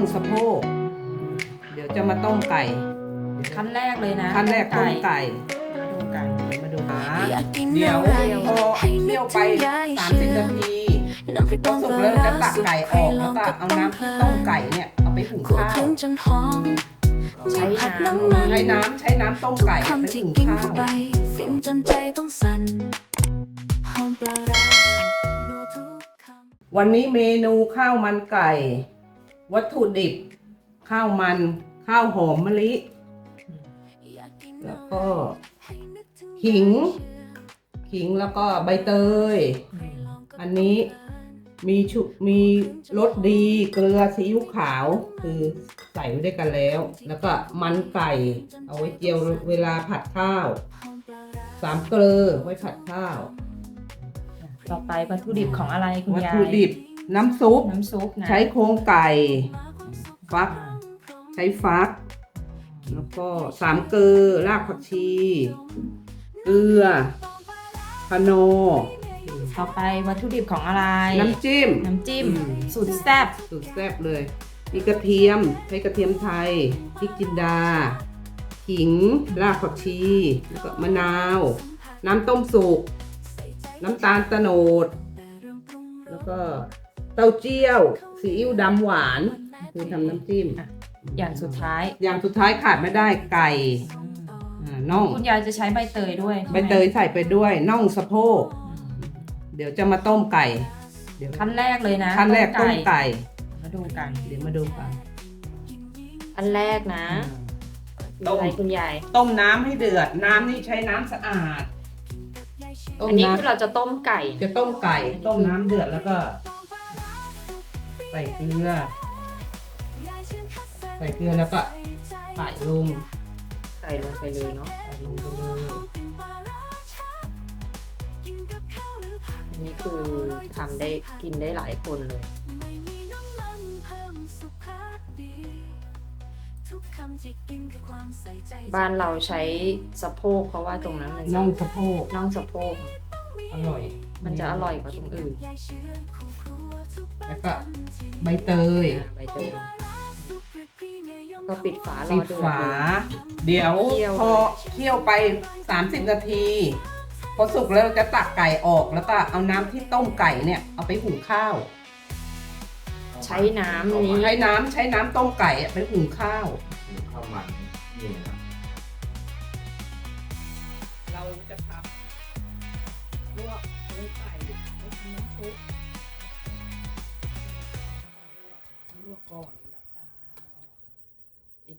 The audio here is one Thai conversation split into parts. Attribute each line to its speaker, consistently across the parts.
Speaker 1: องสะโพก เดี๋ยวจะมาต้มไก่
Speaker 2: ขั้นแรกเลยนะ
Speaker 1: ขั้นแรกต้มไก่
Speaker 2: ดูกัน
Speaker 1: มาดูหา
Speaker 3: อยากกิน
Speaker 1: เดี๋ยว
Speaker 3: อะไร
Speaker 1: พอ
Speaker 3: ให้นึ
Speaker 1: เคี่ยว
Speaker 3: ก
Speaker 1: ไป
Speaker 3: ถึงยาย
Speaker 1: สาม
Speaker 3: เชื่
Speaker 1: สิบ
Speaker 3: อ
Speaker 1: นาที
Speaker 3: น้ำพริก
Speaker 1: พอ
Speaker 3: ต้ม
Speaker 1: สุ
Speaker 3: ป
Speaker 1: ก
Speaker 3: ลา
Speaker 1: แล้วจะ
Speaker 3: ร้า
Speaker 1: ตัก
Speaker 3: สุก
Speaker 1: ไก่
Speaker 3: ใค
Speaker 1: อ
Speaker 3: ร
Speaker 1: อก
Speaker 3: ล
Speaker 1: แล้
Speaker 3: อ
Speaker 1: ว
Speaker 3: ง
Speaker 1: ก็
Speaker 3: ก็
Speaker 1: เอา
Speaker 3: ต้อง
Speaker 1: น้ำ
Speaker 3: เพ
Speaker 1: ที่
Speaker 3: ลิ
Speaker 1: ต้ม
Speaker 3: น
Speaker 1: ไก่เนี่ยเอาไปหุง
Speaker 3: คั่ว
Speaker 1: ข้า
Speaker 3: ครึ่
Speaker 1: ว
Speaker 3: งจนหอม
Speaker 2: ใช้
Speaker 3: ผัด
Speaker 2: น้ำ
Speaker 3: น้ำมัน
Speaker 1: ใช้น้ำใช้น้ำต้มไก่ไป
Speaker 3: คำที่
Speaker 1: หุง
Speaker 3: กิน
Speaker 1: ข้า
Speaker 3: เข้าวไปฟินจนใจต้องสั่นหอมปลาร้านัวทุกคำ
Speaker 1: วันนี้เมนูข้าวมันไก่ วัตถุดิบ ข้าวมัน ข้าวหอมมะลิ แล้วก็ขิง ขิงแล้วก็ใบเตย อันนี้มีชุมีรสดีเกลือซีอิ๊วขาว คือใส่ไว้ด้วยกันแล้ว แล้วก็มันไก่ เอาไว้เจียวเวลาผัดข้าวสามเกลือไว้ผัดข้าว
Speaker 2: ต่อไปวัตถุดิบของอะไรคุณ
Speaker 1: วัต
Speaker 2: ยาย
Speaker 1: ถุดิบ น้ำซุป
Speaker 2: น้ำซุปนะ
Speaker 1: ใช้โครงไก่ ฟัก ใช้ฟัก แล้วก็สามเกลือรากผักชี เกลือพะโน
Speaker 2: ต่อไปวัตถุดิบของอะไร
Speaker 1: น้ำจิ้ม
Speaker 2: น้ำจิ้ม
Speaker 1: อืม
Speaker 2: สูตรแซ่บ
Speaker 1: สุดแซ่บเลย มีกระเทียม ใช้กระเทียมไทย พริกจินดา ขิง รากผักชี แล้วก็มะนาว น้ำต้มสุก น้ำตาลตะโนด แล้วก็ เต้าเจี้ยวซีอิ๊วดำหวานคือทำน้ำจิ้ม
Speaker 2: อย่างสุดท้าย
Speaker 1: อย่างสุดท้ายขาดไม่ได้ไก่อ่าน่อง
Speaker 2: คุณยายจะใช้ใบเตยด้วย
Speaker 1: ใบเตยใส่ไปด้วยน่องสะโพก เดี๋ยวจะมาต้มไก่ เดี๋ยว
Speaker 2: ขั้นแรกเลยนะ
Speaker 1: ขั้นแรกต้มไก่
Speaker 2: มาดูกัน
Speaker 1: เดี๋ยวมาดูกัน
Speaker 2: อันแรกนะ
Speaker 1: ต้ม
Speaker 2: อะไรคุณยาย
Speaker 1: ต้มน้ำให้เดือด น้ำนี่ใช้น้ำสะอาด ต้ม
Speaker 2: อันนี้
Speaker 1: น้
Speaker 2: คือเราจะต้มไก่ำ
Speaker 1: จะต้มไก่ ต้มน้ำเดือดแล้วก็ ใส่เกลือ ใส่เกลือแล้วก็ใส่ลง
Speaker 2: ใส่ลงไปเลยเนาะ
Speaker 1: ใส่ลงไปเลย
Speaker 2: อันนี้คือทำได้กินได้หลายคนเลย บ้านเราใช้สะโพกเพราะว่าตรงนั้นมันจะ
Speaker 1: น่องสะโพก
Speaker 2: น่องสะโพก
Speaker 1: อร่อย
Speaker 2: มันจะอร่อยกว่าตรงอื่น
Speaker 1: แล้วก็ใบเตย
Speaker 2: อ่าใบเตยก็ปิดฝารอ
Speaker 1: ปิด
Speaker 2: เดือด
Speaker 1: ฝา
Speaker 2: เลย
Speaker 1: เดี๋ยว
Speaker 2: เคี่ยว
Speaker 1: พอเคี่ยวไป 30 นาที พอสุกแล้วเราจะตักไก่ออกแล้วก็เอาน้ำที่ต้มไก่เนี่ย เอาไปหุงข้าว
Speaker 2: ใช้น้ำนี้
Speaker 1: ใช้น้ำใช้น้ำต้มไก่อะไปหุงข้าว
Speaker 4: ข้าวมันนี่นะ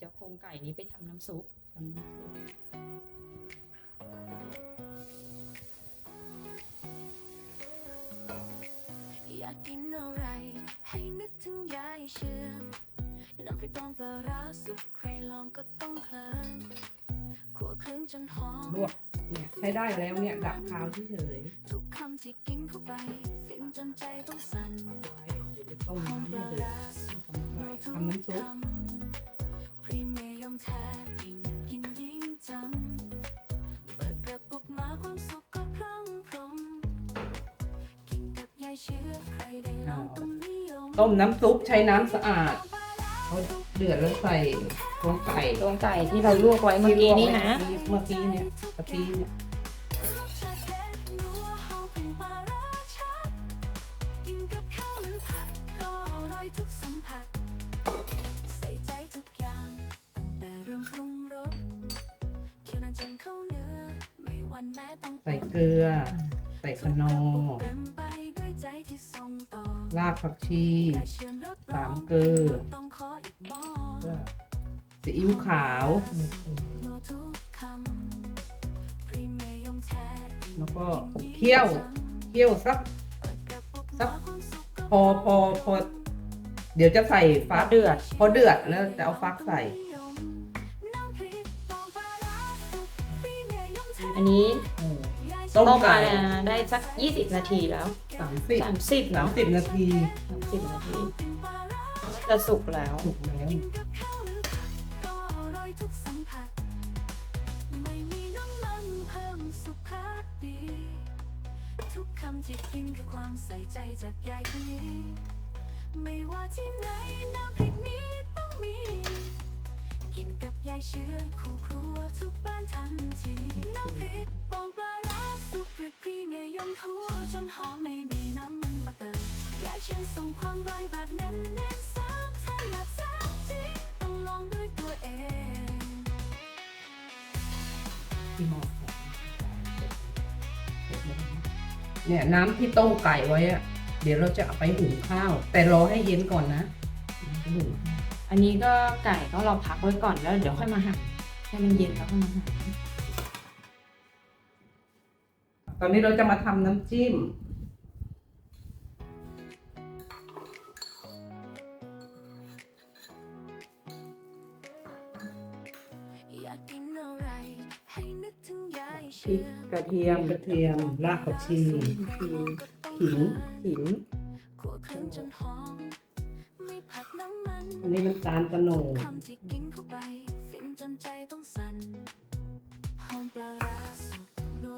Speaker 1: จะ
Speaker 2: โครงไก่นี้ไปทำน้ำซุป
Speaker 1: ทำน้ำซุป
Speaker 3: อยากกินอะไร ให้นึกถึงยายเชื่อมน้ำพริกต้มปลาร้าสุกใครลองก็ต้องเพลินขัวครึ่งจนหอม
Speaker 1: ลวกเนี่ยใช้ได้แล้วเนี่ยดับคาวเฉย
Speaker 3: ทุกคำที่กินเข้าไปฟินจนใจต้องสั่น
Speaker 1: ๆพักไว้เดี๋ยวจะต้ม
Speaker 3: หอม
Speaker 1: น้ำ
Speaker 3: ป
Speaker 1: ให้
Speaker 3: ลา
Speaker 1: เดือด
Speaker 3: ร้า
Speaker 1: ทำไก่ทำน้ำซุป
Speaker 3: ต้องนิยม
Speaker 1: ต้มน้ำซุปใช้น้ำสะอาดพอเดือดแล้วใส่โครงไก่
Speaker 2: โครงไก่ที่เราลวกไว้เมื่อกี้นี้นะ
Speaker 1: เมื่อกี้เนี่ยตะกี้เนี่ย
Speaker 3: กินกับข้าวหรือผัดก็อร่อยทุกสัมผัสใส่ใจทุกอย่างตั้งแต่เรื่องปรุงรสเคี่ยวนานจนเข้าเนื้อไม่หวันแม้ต้อง
Speaker 1: ใส่เกลือ ใส่ขนอ
Speaker 3: เต็มา
Speaker 1: กผักชี
Speaker 3: สา
Speaker 1: มเกลือ
Speaker 3: ต้องขออีกบ้อ
Speaker 1: ก็ซีอิ๊วขาว
Speaker 3: แท้
Speaker 1: แล้วก็เคี่ยวเคี่ยวสักสักพอพอพอเดี๋ยวจะใส่ฟัก
Speaker 2: เดือด
Speaker 1: พอเดือดแล้วจะเอาฟักใส่
Speaker 2: อันนี้
Speaker 1: ต้มไก่
Speaker 2: ได้สัก 20 นาทีแล้ว
Speaker 1: สามสิบ
Speaker 2: 30
Speaker 1: สาม
Speaker 2: นา
Speaker 1: สิบนาที
Speaker 2: 30 นาทีจะสุกแล้ว
Speaker 1: ถูกแล้วา
Speaker 3: มส่ในไม่ว่าที่ไหนน้ำพริกนี้ต้องมี กินกับยายเชื้อคู่ครัวทุกบ้านทันทีน้ำพริก ซุปเปอร์พรีเมียมหอมไม่มีน้ำมันมาเติมอยากฉันส่งความร้ายแบบเน้นเน้นๆซ้ำถ้าอยากซ่บจริงต้องลองด้วยตัวเอง
Speaker 1: ที่ม้อเนี่ยน้ำที่ต้มไก่ไว้อะเดี๋ยวเราจะเอาไปหุงข้าว แต่รอให้เย็นก่อนนะหุง
Speaker 2: อันนี้ก็ไก่ก็เราพักไว้ก่อนแล้ว เดี๋ยวค่อยมาหั่นให้มันเย็นแล้วค่อยมาหั่น
Speaker 1: ตอนนี้เราจะมาทำน้ำจิ้ม
Speaker 3: อยากกินอะไรให้นึกถึงยาย
Speaker 2: พริ
Speaker 3: เชื่
Speaker 2: ก
Speaker 3: อก
Speaker 2: ระเทียม
Speaker 1: กระเทียมรากผักชี
Speaker 2: คือ
Speaker 1: ขิง
Speaker 2: หิน
Speaker 3: คั่วเครื่องจนหอมไม่ผัดน้ำมัน
Speaker 1: อันนี้น้ำตาลตะโนด
Speaker 3: คำที่กินเข้าไปฟินจนใจต้องสั่นหอมปลาร้าสุดนัวทุกคำพรีเมียม
Speaker 2: น้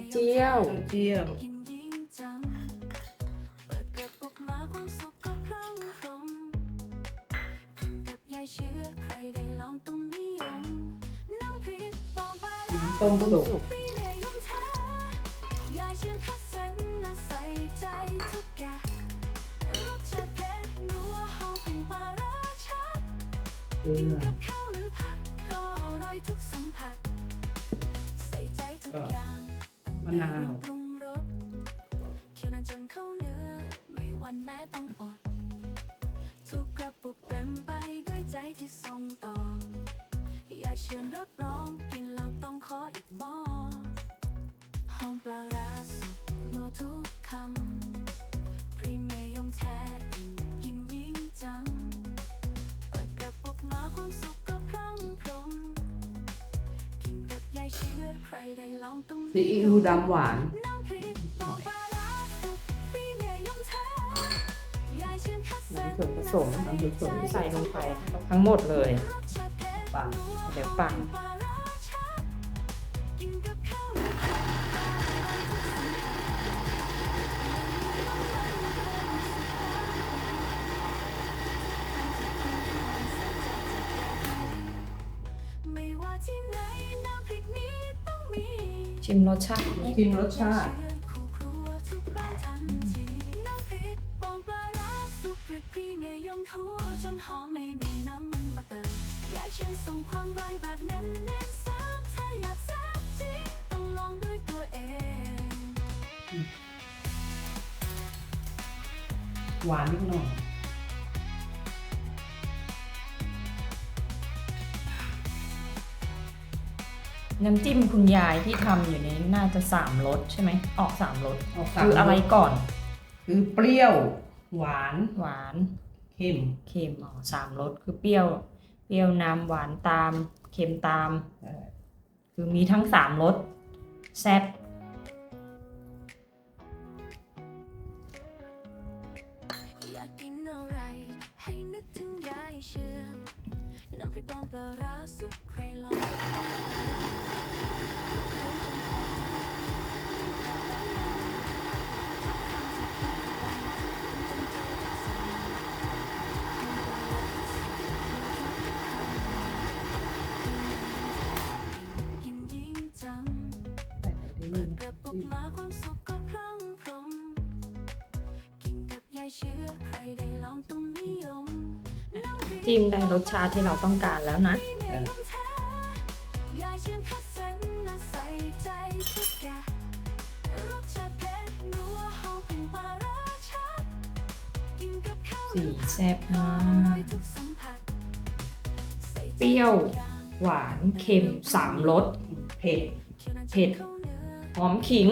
Speaker 2: ำเจียว
Speaker 1: เจียว
Speaker 3: กินยิ่งจังเปิดกระปุกมาความสุขก็พรั่งพรมกินกับยายเชื่อใครได้ลองต้องนิยมน้ำพริกปองปลาร้า
Speaker 1: ต้มสุก
Speaker 3: ปีเนยยมแท้ยายเชื่อคั ม
Speaker 1: ซีอิ๊วดำหวาน
Speaker 3: น้ำพริกปองปลาร้าสุดปีเมียมแท้ยายเชื่อคัดสรร
Speaker 2: ส่วนผสม
Speaker 1: น้ำผสม
Speaker 2: ที่ใส่ลงไปทั้งหมดเลย
Speaker 3: รสชาติเผ็ด
Speaker 1: ปั่น
Speaker 2: เดี๋ยวปั่น
Speaker 3: มาเติมอยากเชิญส่งความร้ายแบบเน้นเน้นๆซ้
Speaker 1: น้ำ
Speaker 2: จิ้มคุณยายที่ทำอยู่นี้น่าจะสามรสใช่ไหมออกสามรส
Speaker 1: เอาสาม
Speaker 2: คืออะไรก่อน
Speaker 1: คือเปรี้ยว หวาน
Speaker 2: หวาน
Speaker 1: เค็ม
Speaker 2: เค็มอ๋อสามรสคือเปรี้ยว เปรี้ยวนำหวานตาม เค็มตาม
Speaker 1: เอ่อ
Speaker 2: คือมีทั้งสามรสแซ่บ
Speaker 3: อยากกินอะไรให้นึกถึงยายเชื่อน้ำพริกปองปลาร้าสุกใครลอง
Speaker 2: จิ้มได้รสชาติที่เราต้องการแล้วนะ
Speaker 3: ปีเมียมแท้ยายเชื่อคัดสรรและใส่ใจทุกอย่างรสชาติเผ็ดนัวหอมเป็นปลาร้าชัดกินกับข้าว
Speaker 2: สีแซ่บ
Speaker 3: อ
Speaker 2: มา
Speaker 3: ร่อย
Speaker 2: ก
Speaker 3: ทุกสัมผัสใส่ใจ
Speaker 2: เปรี้ยว
Speaker 3: ทุกอย่าง
Speaker 2: หวานเค็มสามรส
Speaker 1: เผ็ด
Speaker 2: เผ็ดหอมขิง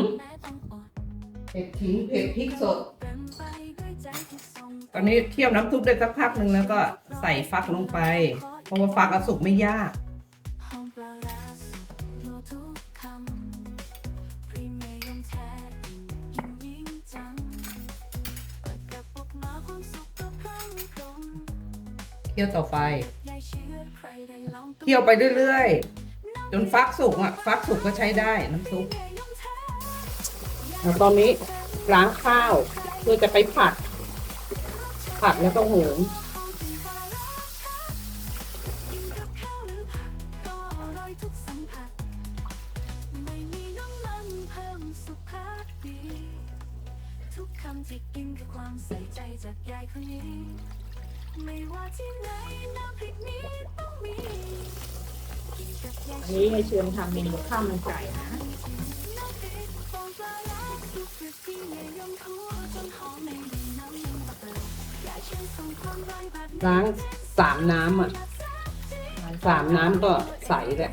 Speaker 1: เผ็ดขิงเผ็ดพริกสด
Speaker 3: เต็มไปด้วยใจที่ส่ง
Speaker 1: ตอนนี้เคี่ยวน้ำซุปได้สักพักหนึ่งแล้วก็ใส่ฟักลงไป เพราะว่าฟักอะสุกไม่ยาก
Speaker 3: หอมปลาร้าสุดนัวทุกคำพรีเมียมแท้ยิ่งยิ่งจังเปิดกระปุกมาความสุขก็พรั่งพรม
Speaker 1: เคี่ยวต่อไป
Speaker 3: ยายเชื่อใครได้ลองต้อง
Speaker 1: เคี่ยวไปเรื่อยๆ จนฟักสุกอะ ฟักสุกก็ใช้ได้น้ำซุปแล้วตอนนี้ล้างข้าวเพื่อจะไปผัด ผัดแล้วก็หุงี
Speaker 3: ยาย
Speaker 2: เชิญทำเมนูข้าวมันไก่นะ
Speaker 3: ล้างความร้อยแบบนี้
Speaker 1: ล้างสามน้ำอะสามน้ำก็ใสแหละ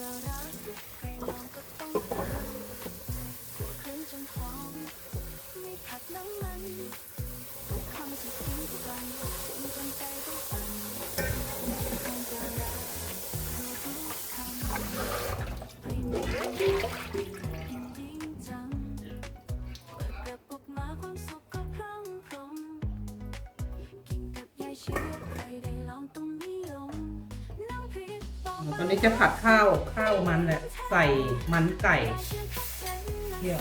Speaker 1: ตอ จะผัดข้าวข้าวมันแหละใส่มันไก่เที่ยว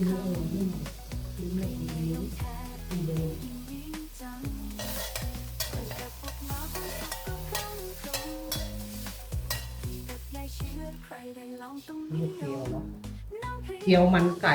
Speaker 3: นิยมน้ำพริก
Speaker 1: เคี่
Speaker 3: ยวมันไก่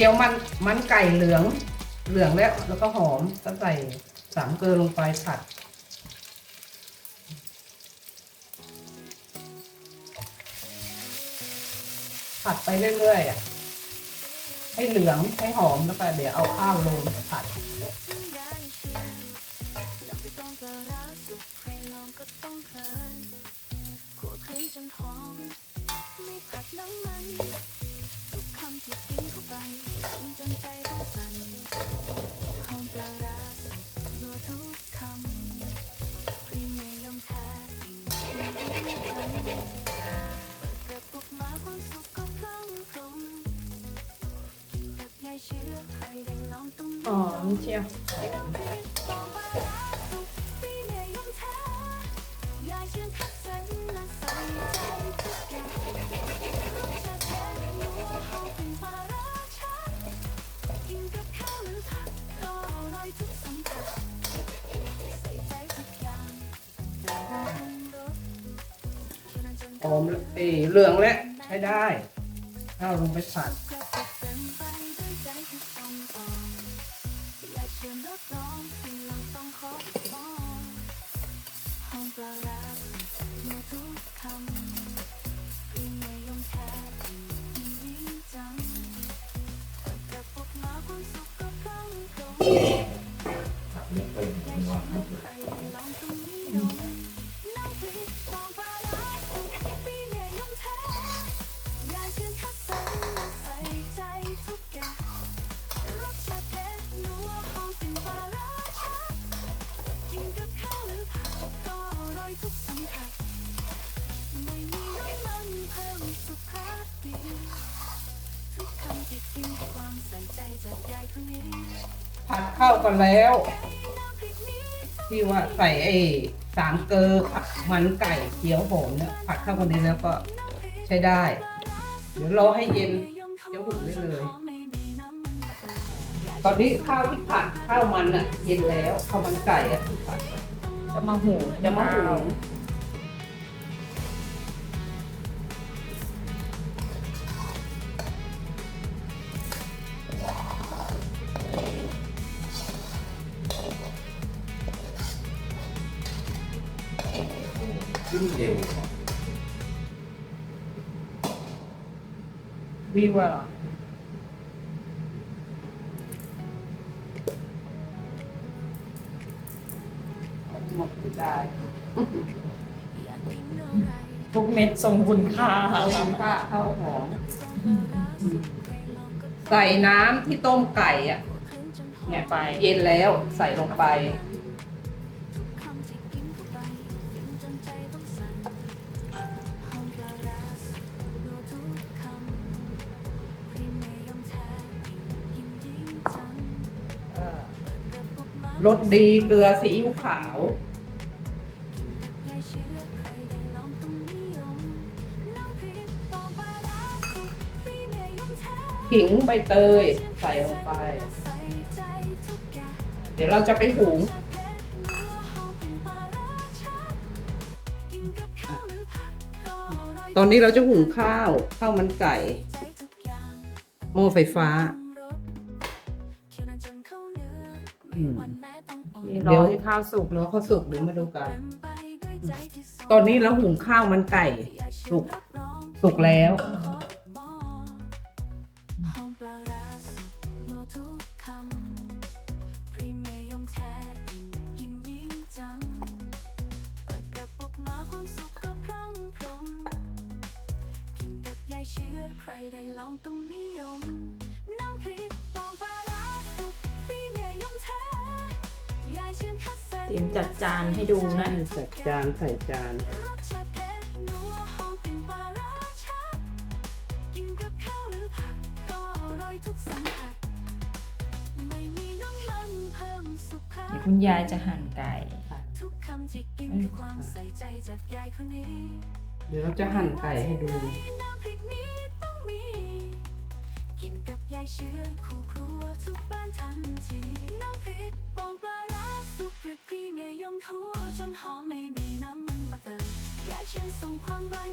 Speaker 3: เกี๊ยวมันมัน
Speaker 1: ไก่เหลืองเหลืองแล้ว แล้วก็หอมก็ใส่สามเกลือลงไปผัด ผัดไปเรื่อยๆอะให้เหลืองให้หอมแล้วก็เดี๋ยวเอาข้าวลงผัด
Speaker 2: อ๋อเชียว
Speaker 1: หอมเอยเหลืองแล้วใช้ได้ ถ้าวลงไปผัด
Speaker 4: ไม่
Speaker 1: ผัดเข้ากันแล้ว ที่ว่าใส่ไอ้สามเกลือผัดมันไก่เขียวหอมเนี่ยผัดเข้ากันนี้แล้วก็ใช้ได้ เดี๋ยวรอให้เย็นจะหุงได้เลย ตอนนี้ข้าวที่ผัดข้าวมันอะ เย็นแล้วข้าวมันไก่อะที่ผัด
Speaker 2: จะมาหู
Speaker 1: จะมาหุง
Speaker 4: วิ
Speaker 2: วเหรอ
Speaker 1: หมดได้
Speaker 2: ทุกเม็ดทรงคุณค่า
Speaker 1: ข้าวข้าข้าวหอมใส่น้ำที่ต้มไก่อะเนี่ย
Speaker 2: ไป
Speaker 1: เย็นแล้วใส่ลงไป รสดีเกลือซีอิ๊วขาว ขิงใบเตยใส่ลงไป เดี๋ยวเราจะไปหุงตอนนี้เราจะหุงข้าวข้าวมันไก่ หม้อไฟฟ้า
Speaker 2: ร
Speaker 1: ยว
Speaker 2: อที่ข้าวสุก
Speaker 1: รอข้าวสุกเดี๋ยวมาดูกัน ตอนนี้เราหุงข้าวมันไก่สุกสุกแล้ว
Speaker 3: เส้น
Speaker 2: เตรียมจัดจานให้ดูนะ
Speaker 1: ใส่จานใส่จาน
Speaker 3: รสชาติเผ็ดนัวหอมกลิ่นปลาร้าชัดกินกับข้าวหรือผักก็อร่อยทุกสัมผัสไม่มีน้ำมันเพิ่มสุขภา
Speaker 2: เดี๋ยว
Speaker 3: พ
Speaker 2: คุณยายจะหั่นไก่
Speaker 3: ทุกคำที่กินด้วยความใส่ใจจากยายคนนี้
Speaker 1: เดี๋ยวเราจะหั่นไก่ให้ดู
Speaker 3: น้ำพริกนี้ต้องมีกินกับยายเชื่อคู่ครัวทุกบ้านทันที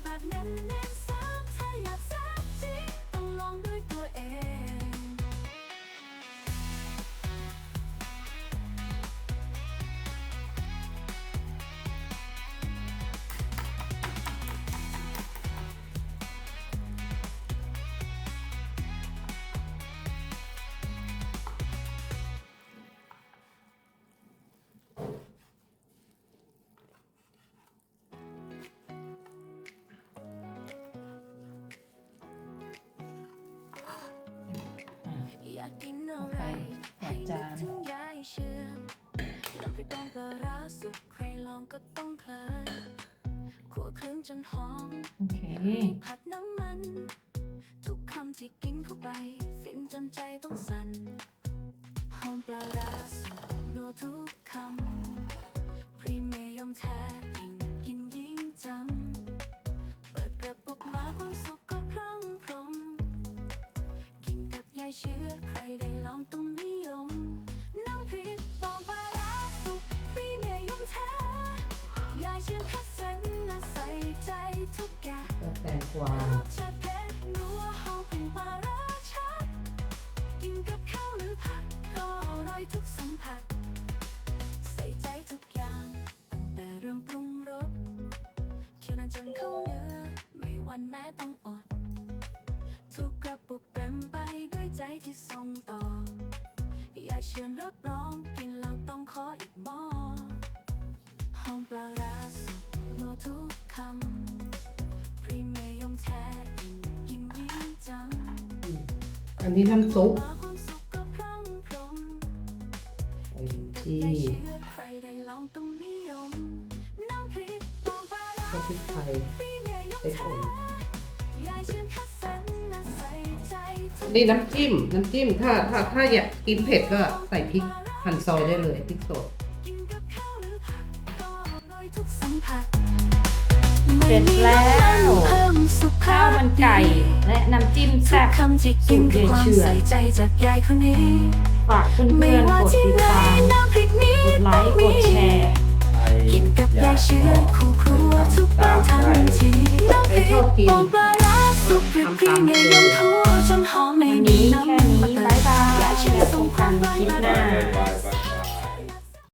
Speaker 3: ควากกินอะไรให้นึกถึงยายเชื่อน้ำพริกต้องปลาร้าสุกใครลองก็ต้องเพลินขัวครื่งจนหอม
Speaker 2: โอเค
Speaker 3: ผัดน้ำมัน ทุกคำที่กินเข้าไปฟินจนใจต้องสั่นหอมปลาร้าสุกนัวทุกคำพรีเมียมแท้ยิ่งกินยิ่งจำ ชื่อคัดส้นและใส่ใจทุกอย่าง
Speaker 1: แตงกวาร
Speaker 3: สชาติเผ็ดนัวหอมกลิ่นปลาร้าชัดกินกับข้าวหรือผักก็อร่อยทุกสัมผัส ใส่ใจทุกอย่างตั้งแต่เรื่องปรุงรสเคี่ยวนานจนเข้าเนื้อไม่วันแม้ต้องอด ทุกกระปุกเต็มไปด้วยใจที่ส่งต่อ อย่าเชื่อรับรองายเชื่อคัด
Speaker 1: ส
Speaker 3: รรและใส่ใจทุก
Speaker 1: นี่น้ำจิ้ม น้ำจิ้ม ถ้าถ้าถ้าอยากกินเผ็ดก็ใส่พริกหั่นซอยได้เลยพริกสด
Speaker 2: เสร็จแล้ว
Speaker 3: ข้า
Speaker 2: วมันไก่และน้ำจิ้มแซ่บ
Speaker 3: สูตรเยเชื่อ
Speaker 2: ฝากเพื่อนๆ
Speaker 3: ก
Speaker 2: ดติดตาม
Speaker 3: ก
Speaker 2: ดไลค์กดแชร์
Speaker 3: กินกับยายเชื่อคู่ครัวทุกบ้านทันทีน้ำพริกปูปลาร้าสุกเปรี้ยวเปรี้ยวยำทั่วจนหอมไม่
Speaker 2: มีน้ำมันยยาย
Speaker 3: เชื่
Speaker 2: อส่งความคิดหน้า